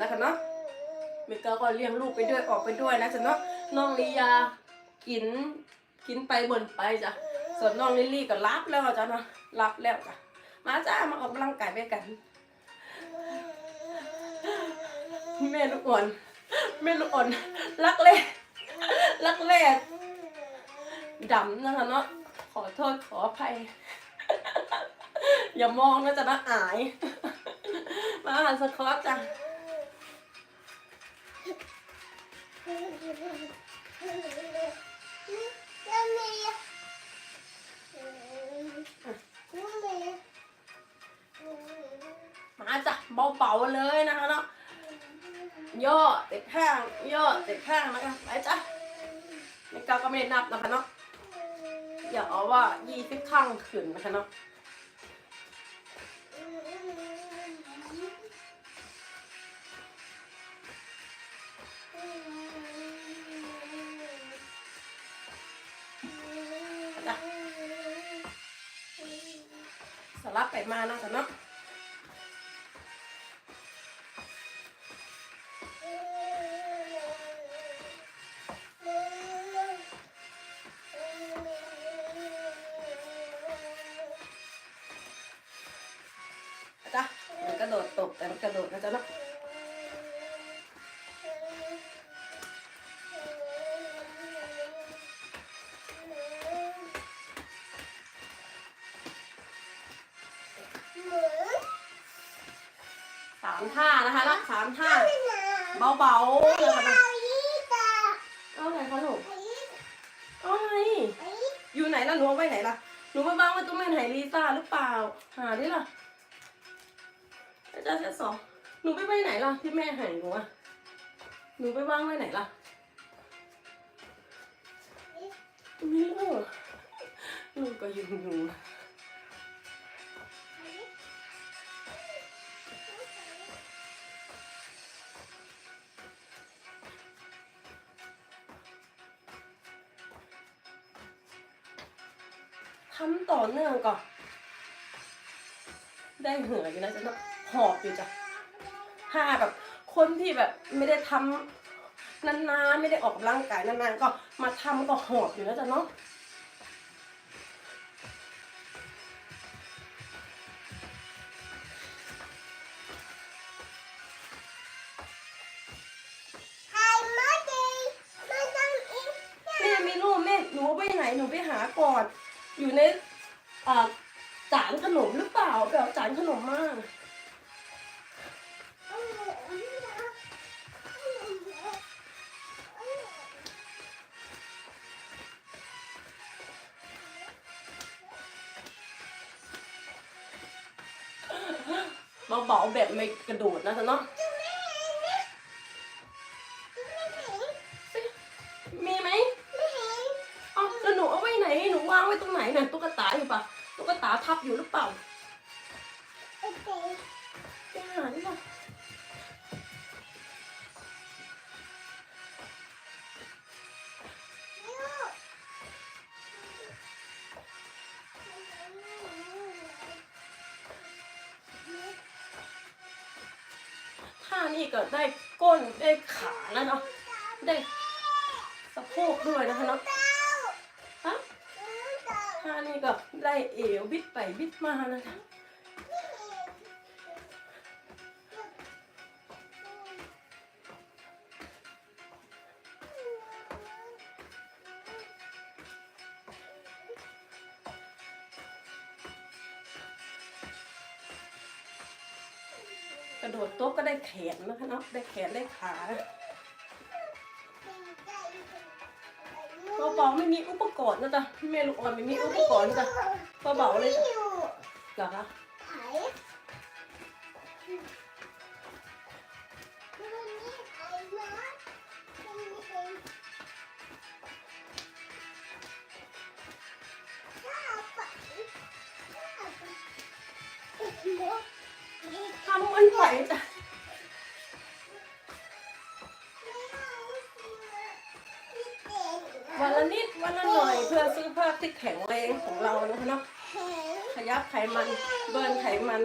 นะคะเนาะเมกาก็เลี้ยงลูกไปด้วยออกไปด้วยนะจ๊ะเนาะน้องลียากินกินไปบ่นไปจ้ะส่วนน้องลิลลี่ก็รับแล้วจ้ะเนาะรับแล้วจ้ะมาจ้ามาออกกำลังกายไปกันแม่ลูกอ่อนแม่ลูกอ่อนรักเล่รักเล่ดำนะคะเนาะขอโทษขออภัย อย่ามองนะจ๊ะนะอาย มาอาหารสควอตจ้ะ มาจ้ะเบาๆเลยนะคะเนาะย่อติดข้างย่อติดข้างนะคะไปจ้ะไม่ก้าวก็ไม่ได้นับนะคะเนาะอย่าเอาว่ายี่สิบข้างขึ้นนะคะเนาะ จ้ะสลับไปมานะคะเนาะจ้ะมันกระโดดตกแต่มันกระโดดนะจ๊ะเนาะามท่านะคะเนาะสามท่าเบาๆเลยค่ะเอาไหนคะหนูเอาไหนอยู่ไหนล่ะหนูเอาไว้ไหนล่ะหนูไปวางไว้ตรงแม่นไหลีซ่าหรือเปล่า หาดิล่ะอาจารย์เซตสองหนูไปไว้ไหนล่ะที่แม่ใหายหนูอะหนูไปวางไว้ไหนล่ะไม่รู้ลูกก็ยุ่งยุ่ำต่อเนื่องก่อน ได้เหงื่ออยู่นะจ๊ะเนอะหอบอยู่จ้ะถ้าแบบคนที่แบบไม่ได้ทำนานๆไม่ได้ออกกำลังกายนานๆก็มาทำก็หอบอยู่นะจ๊ะเนาะแม่ไม่รู้แม่หนูเอาไปไหนหนูไปหาก่อน อยู่ในอาจานขนมหรือเปล่าไปเอาจานขนมมาเบาๆแบบไม่กระโดดนะจ๊ะเนาะ ไว้ตรงไหนน่ะตุ๊กตาอยู่ปะตุ๊กตาทับอยู่หรือเปล่าไปหาดิป่ะท่านี่ก็ได้ก้นได้ขาแล้วเนาะได้สะโพกด้วยนะคะเนาะฮะ ท่านี่ก็ได้เอวบิดไปบิดมานะคะกระโดดโต๊ะก็ได้แขนนะคะเนาะได้แขนได้ขา เบาๆไม่มีอุปกรณ์นะจ๊ะแม่ลูกอ่อนไม่มีอุปกรณ์นะจ้ะเบาเลยจ้ะเหรอคะทำมันไหวจ้ะ นิดวันหน่อยเพื่อซื้อภาพที่แข็งแรงของเรานะคะเนาะขยับไขมันเบิร์นไขมัน